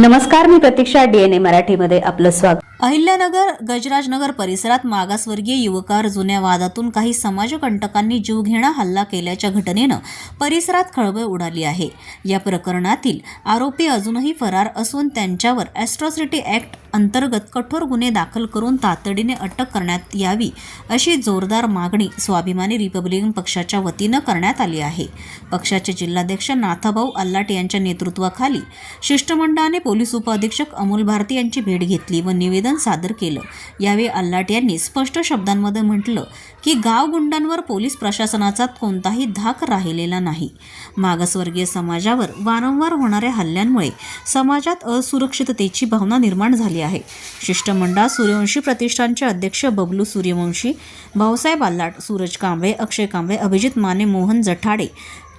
नमस्कार मी प्रतीक्षा डीएनए मराठीमध्ये आपलं स्वागत. अहिल्यानगर गजराजनगर परिसरात मागासवर्गीय युवकार जुन्या वादातून काही समाजकंटकांनी जीवघेणा हल्ला केल्याच्या घटनेनं परिसरात खळबळ उडाली आहे. या प्रकरणातील आरोपी अजूनही फरार असून त्यांच्यावर ॲस्ट्रॉसिटी ॲक्ट अंतर्गत कठोर गुन्हे दाखल करून तातडीने अटक करण्यात यावी अशी जोरदार मागणी स्वाभिमानी रिपब्लिकन पक्षाच्या वतीनं करण्यात आली आहे. पक्षाचे जिल्हाध्यक्ष नाथाभाऊ अल्लाट यांच्या नेतृत्वाखाली शिष्टमंडळाने पोलीस उपअधीक्षक अमोल भारती यांची भेट घेतली व निवेदन सादर केलं. यावेळी अल्लाट यांनी स्पष्ट शब्दांमध्ये म्हटलं की गाव गुंडांवर पोलीस प्रशासनाचा कोणताही धाक राहिलेला नाही. मागासवर्गीय समाजावर वारंवार होणाऱ्या हल्ल्यांमुळे समाजात असुरक्षिततेची भावना निर्माण झाली आहे. शिष्टमंडळात सूर्यवंशी प्रतिष्ठानचे अध्यक्ष बबलू सूर्यवंशी भाऊसाहेब आल्लाट सूरज कांबळे अक्षय कांबळे अभिजित माने मोहन जठाडे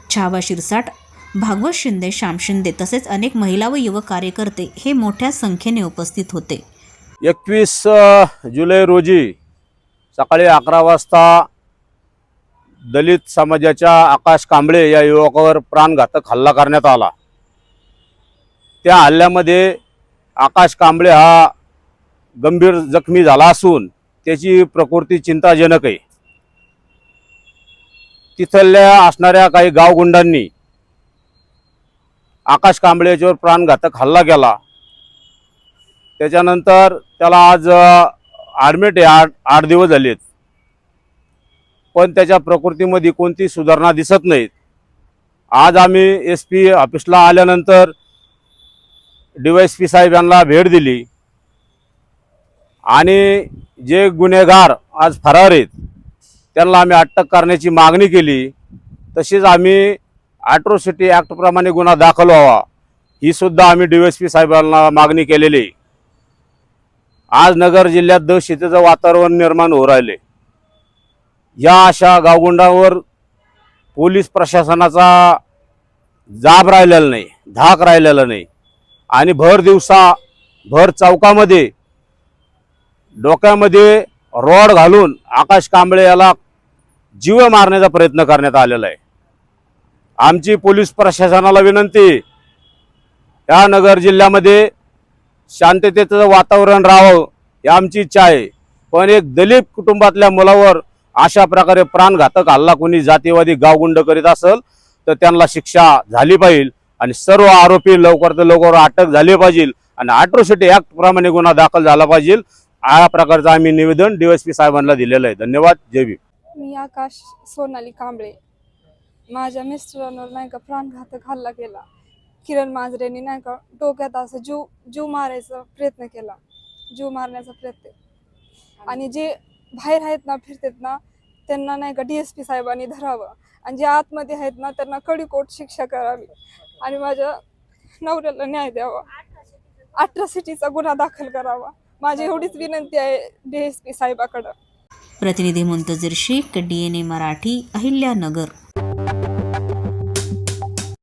छावा शिरसाट भागवत शिंदे श्याम शिंदे तसेच अनेक महिला व युवक कार्यकर्ते हे मोठ्या संख्येने उपस्थित होते. एकवीस जुलै रोजी सकाळी अकरा वाजता दलित समाजाच्या आकाश कांबळे या युवकावर प्राणघातक हल्ला करण्यात आला. त्या हल्ल्यामध्ये आकाश कांबळे हा गंभीर जखमी झाला असून त्याची प्रकृती चिंताजनक आहे. तिथल्या असणाऱ्या काही गावगुंडांनी आकाश कांबळे याच्यावर प्राणघातक हल्ला केला. त्याच्यानंतर त्याला आज ॲडमिट आहे आठ आठ दिवस झालेत. पण त्याच्या प्रकृतीमध्ये कोणती सुधारणा दिसत नाहीत. आज आम्ही एस पी ऑफिसला आल्यानंतर डी वाय एस पी साहेब यांना भेट दिली. आणि जे गुन्हेगार आज फरार आहेत त्यांना आम्ही अटक करण्याची मागणी केली. तशीच आम्ही ॲट्रोसिटी ॲक्टप्रमाणे गुन्हा दाखल व्हावा ही सुद्धा आम्ही डी एस पी साहेबांना मागणी केलेली. आहे आज नगर जिल्ह्यात दहशतीचं वातावरण निर्माण होऊ राहिले. या अशा गावगुंडावर पोलीस प्रशासनाचा जाब राहिलेला नाही धाक राहिलेला नाही. आणि भर दिवसा भर चौकामध्ये डोक्यामध्ये रॉड घालून आकाश कांबळे याला जीव मारण्याचा प्रयत्न करण्यात आलेला आहे. आमची पोलीस प्रशासनाला विनंती या नगर जिल्ह्यामध्ये शांततेचं वातावरण राहावं ही आमची इच्छा आहे. पण एक दलित कुटुंबातल्या मुलावर अशा प्रकारे प्राणघातक हल्ला कोणी जातीवादी गावगुंड करीत असेल तर त्यांना शिक्षा झाली पाहिजे. आणि सर्व आरोपी लवकर तर लवकर अटक झाली पाहिजे आणि अॅट्रोसिटी ऍक्ट प्रमाणे गुन्हा दाखल झाला पाहिजे. या प्रकारचं आम्ही निवेदन डीएसपी साहेबांना दिलेलं आहे. धन्यवाद. जय भीम. मी आकाश सोनाली कांबळे. माझ्या मिस्टरांवर नाही का प्राणघातक हल्ला केला. किरण मांजरेने नाही का डोक्यात असं जीव जीव मारायचा प्रयत्न केला. जीव मारण्याचा प्रयत्न. आणि जे बाहेर आहेत ना फिरतात ना त्यांना नाही का डी एस पी साहेबांनी धरावं. आणि जे आतमध्ये आहेत ना त्यांना कडीकोट शिक्षा करावी. आणि माझ्या नवऱ्याला न्याय द्यावा. अट्रॉसिटीचा गुन्हा दाखल करावा. माझी एवढीच विनंती आहे डी एस पी साहेबाकडं. प्रतिनिधी Muntazir Shaikh D N A Marathi Ahilyanagar.